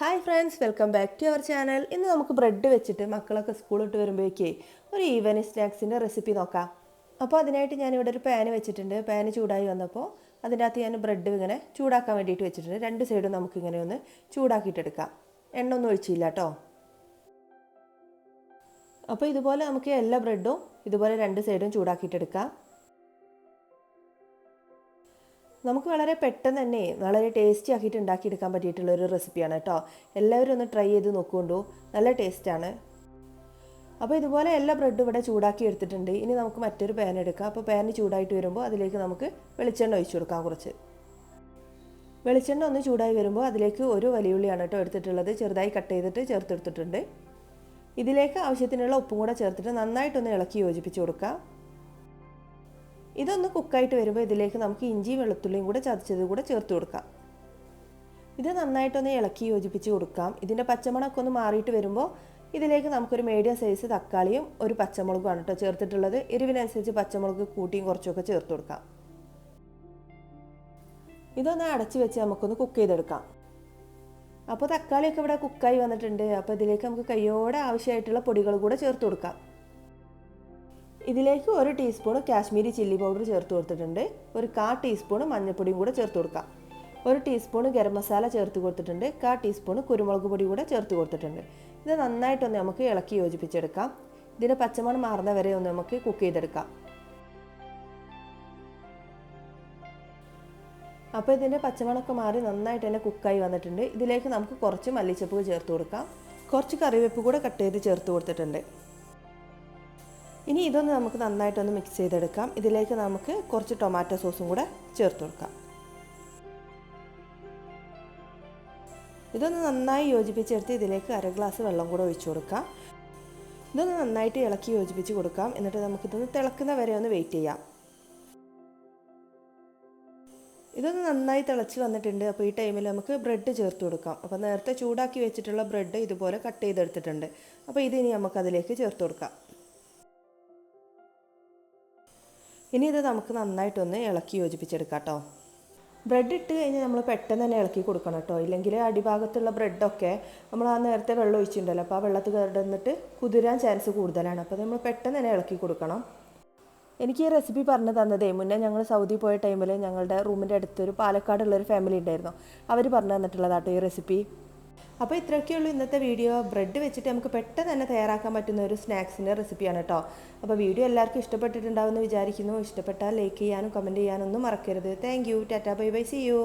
Hi friends welcome back to our channel ഇന്ന് നമുക്ക് bread വെച്ചിട്ട് മക്കളൊക്കെ സ്കൂളിട്ട് വരുമ്പോഴേക്കേ ഒരു ഈവനിങ് സ്നാക്സിന്റെ റെസിപ്പി നോക്കാം. അപ്പോൾ അതിനായിട്ട് ഞാനിവിടെ ഒരു പാന് വെച്ചിട്ടുണ്ട്. പാന് ചൂടായി വന്നപ്പോൾ അതിന്റെ അകത്ത് ഞാൻ ബ്രെഡ് ഇങ്ങനെ ചൂടാക്കാൻ വേണ്ടിയിട്ട് വെച്ചിട്ടുണ്ട്. രണ്ട് സൈഡും നമുക്കിങ്ങനെ ഒന്ന് ചൂടാക്കിയിട്ടെടുക്കാം. എണ്ണ ഒന്നും ഒഴിച്ചില്ല കേട്ടോ അപ്പോൾ ഇതുപോലെ നമുക്ക് എല്ലാ ബ്രെഡും ഇതുപോലെ രണ്ട് സൈഡും ചൂടാക്കിയിട്ടെടുക്കാം. നമുക്ക് വളരെ പെട്ടെന്ന് തന്നെ വളരെ ടേസ്റ്റി ആക്കിയിട്ട് ഉണ്ടാക്കിയെടുക്കാൻ പറ്റിയിട്ടുള്ള ഒരു റെസിപ്പിയാണ് കേട്ടോ. എല്ലാവരും ഒന്ന് ട്രൈ ചെയ്ത് നോക്കുകൊണ്ടു. നല്ല ടേസ്റ്റാണ് അപ്പോൾ ഇതുപോലെ എല്ലാ ബ്രെഡും ഇവിടെ ചൂടാക്കി എടുത്തിട്ടുണ്ട്. ഇനി നമുക്ക് മറ്റൊരു പാൻ എടുക്കാം. അപ്പോൾ പാൻ ചൂടായിട്ട് വരുമ്പോൾ അതിലേക്ക് നമുക്ക് വെളിച്ചെണ്ണ ഒഴിച്ചു കൊടുക്കാം കുറച്ച്. വെളിച്ചെണ്ണ ഒന്ന് ചൂടായി വരുമ്പോൾ അതിലേക്ക് ഒരു വലിയുള്ളിയാണ് കേട്ടോ എടുത്തിട്ടുള്ളത്. ചെറുതായി കട്ട് ചെയ്തിട്ട് ചേർത്തെടുത്തിട്ടുണ്ട്. ഇതിലേക്ക് ആവശ്യത്തിനുള്ള ഉപ്പും കൂടെ ചേർത്തിട്ട് നന്നായിട്ടൊന്ന് ഇളക്കി യോജിപ്പിച്ച് കൊടുക്കാം. ഇതൊന്ന് കുക്കായിട്ട് വരുമ്പോൾ ഇതിലേക്ക് നമുക്ക് ഇഞ്ചി വെളുത്തുള്ളിയും കൂടെ ചതച്ചത് കൂടെ ചേർത്ത് കൊടുക്കാം. ഇത് നന്നായിട്ടൊന്ന് ഇളക്കി യോജിപ്പിച്ച് കൊടുക്കാം. ഇതിന്റെ പച്ചമുളകൊക്കെ ഒന്ന് മാറിയിട്ട് വരുമ്പോൾ ഇതിലേക്ക് നമുക്കൊരു മീഡിയം സൈസ് തക്കാളിയും ഒരു പച്ചമുളകുമാണ് കേട്ടോ ചേർത്തിട്ടുള്ളത്. എരിവിനനുസരിച്ച് പച്ചമുളക് കൂട്ടിയും കുറച്ചൊക്കെ ചേർത്ത് കൊടുക്കാം. ഇതൊന്ന് അടച്ച് വെച്ച് നമുക്കൊന്ന് കുക്ക് ചെയ്തെടുക്കാം. അപ്പോൾ തക്കാളിയൊക്കെ ഇവിടെ കുക്കായി വന്നിട്ടുണ്ട്. അപ്പോൾ ഇതിലേക്ക് നമുക്ക് കയ്യോടെ ആവശ്യമായിട്ടുള്ള പൊടികൾ കൂടെ ചേർത്ത് കൊടുക്കാം. ഇതിലേക്ക് ഒരു ടീസ്പൂൺ കാശ്മീരി ചില്ലി പൗഡർ ചേർത്ത് കൊടുത്തിട്ടുണ്ട്. ഒരു കാ ടീസ്പൂൺ മഞ്ഞൾപ്പൊടിയും കൂടെ ചേർത്ത് കൊടുക്കാം. ഒരു ടീസ്പൂൺ ഗരം മസാല ചേർത്ത് കൊടുത്തിട്ടുണ്ട്. കാ ടീസ്പൂൺ കുരുമുളക് പൊടി കൂടെ ചേർത്ത് കൊടുത്തിട്ടുണ്ട്. ഇത് നന്നായിട്ടൊന്ന് നമുക്ക് ഇളക്കി യോജിപ്പിച്ചെടുക്കാം. ഇതിന്റെ പച്ചമണം മാറുന്ന വരെ ഒന്ന് നമുക്ക് കുക്ക് ചെയ്തെടുക്കാം. അപ്പോൾ ഇതിന്റെ പച്ചമണമൊക്കെ മാറി നന്നായിട്ട് തന്നെ കുക്കായി വന്നിട്ടുണ്ട്. ഇതിലേക്ക് നമുക്ക് കുറച്ച് മല്ലിച്ചപ്പ് ചേർത്ത് കൊടുക്കാം. കുറച്ച് കറിവേപ്പ് കൂടെ കട്ട് ചെയ്ത് ചേർത്ത് കൊടുത്തിട്ടുണ്ട്. ഇനി ഇതൊന്ന് നമുക്ക് നന്നായിട്ടൊന്ന് മിക്സ് ചെയ്തെടുക്കാം. ഇതിലേക്ക് നമുക്ക് കുറച്ച് ടൊമാറ്റോ സോസും കൂടെ ചേർത്ത് കൊടുക്കാം. ഇതൊന്ന് നന്നായി യോജിപ്പിച്ചെടുത്ത് ഇതിലേക്ക് അര ഗ്ലാസ് വെള്ളം കൂടെ ഒഴിച്ചു കൊടുക്കാം. ഇതൊന്ന് നന്നായിട്ട് ഇളക്കി യോജിപ്പിച്ച് കൊടുക്കാം. എന്നിട്ട് നമുക്കിതൊന്ന് തിളക്കുന്ന വരെ ഒന്ന് വെയിറ്റ് ചെയ്യാം. ഇതൊന്ന് നന്നായി തിളച്ച് വന്നിട്ടുണ്ട്. അപ്പോൾ ഈ ടൈമിൽ നമുക്ക് ബ്രെഡ് ചേർത്ത് കൊടുക്കാം. അപ്പോൾ നേരത്തെ ചൂടാക്കി വെച്ചിട്ടുള്ള ബ്രെഡ് ഇതുപോലെ കട്ട് ചെയ്തെടുത്തിട്ടുണ്ട്. അപ്പോൾ ഇതിനി നമുക്കതിലേക്ക് ചേർത്ത് കൊടുക്കാം. ഇനി ഇത് നമുക്ക് നന്നായിട്ടൊന്ന് ഇളക്കി യോജിപ്പിച്ചെടുക്കാം കേട്ടോ ബ്രെഡ് ഇട്ട് കഴിഞ്ഞാൽ നമ്മൾ പെട്ടെന്ന് തന്നെ ഇളക്കി കൊടുക്കണം കേട്ടോ. ഇല്ലെങ്കിൽ അടിഭാഗത്തുള്ള ബ്രെഡൊക്കെ നമ്മൾ ആ നേരത്തെ വെള്ളം ഒഴിച്ചിട്ടുണ്ടല്ലോ. അപ്പോൾ ആ വെള്ളത്തിൽ കിടന്നിട്ട് കുതിരാൻ ചാൻസ് കൂടുതലാണ്. അപ്പോൾ നമ്മൾ പെട്ടെന്ന് തന്നെ ഇളക്കി കൊടുക്കണം. എനിക്ക് ഈ റെസിപ്പി പറഞ്ഞു തന്നതേ മുന്നേ ഞങ്ങൾ സൗദി പോയ ടൈമിൽ ഞങ്ങളുടെ റൂമിന്റെ അടുത്തൊരു പാലക്കാടുള്ളൊരു ഫാമിലി ഉണ്ടായിരുന്നു. അവർ പറഞ്ഞു തന്നിട്ടുള്ളതാട്ടോ ഈ റെസിപ്പി. അപ്പോൾ ഇത്രയൊക്കെയുള്ളൂ ഇന്നത്തെ വീഡിയോ. ബ്രെഡ് വെച്ചിട്ട് നമുക്ക് പെട്ടെന്ന് തന്നെ തയ്യാറാക്കാൻ പറ്റുന്ന ഒരു സ്നാക്സിന്റെ റെസിപ്പിയാണ് കേട്ടോ അപ്പോൾ വീഡിയോ എല്ലാവർക്കും ഇഷ്ടപ്പെട്ടിട്ടുണ്ടാവുമെന്ന് വിചാരിക്കുന്നു. ഇഷ്ടപ്പെട്ടാൽ ലൈക്ക് ചെയ്യാനും കമന്റ് ചെയ്യാനൊന്നും മറക്കരുത്. Thank you ta ta bye bye see you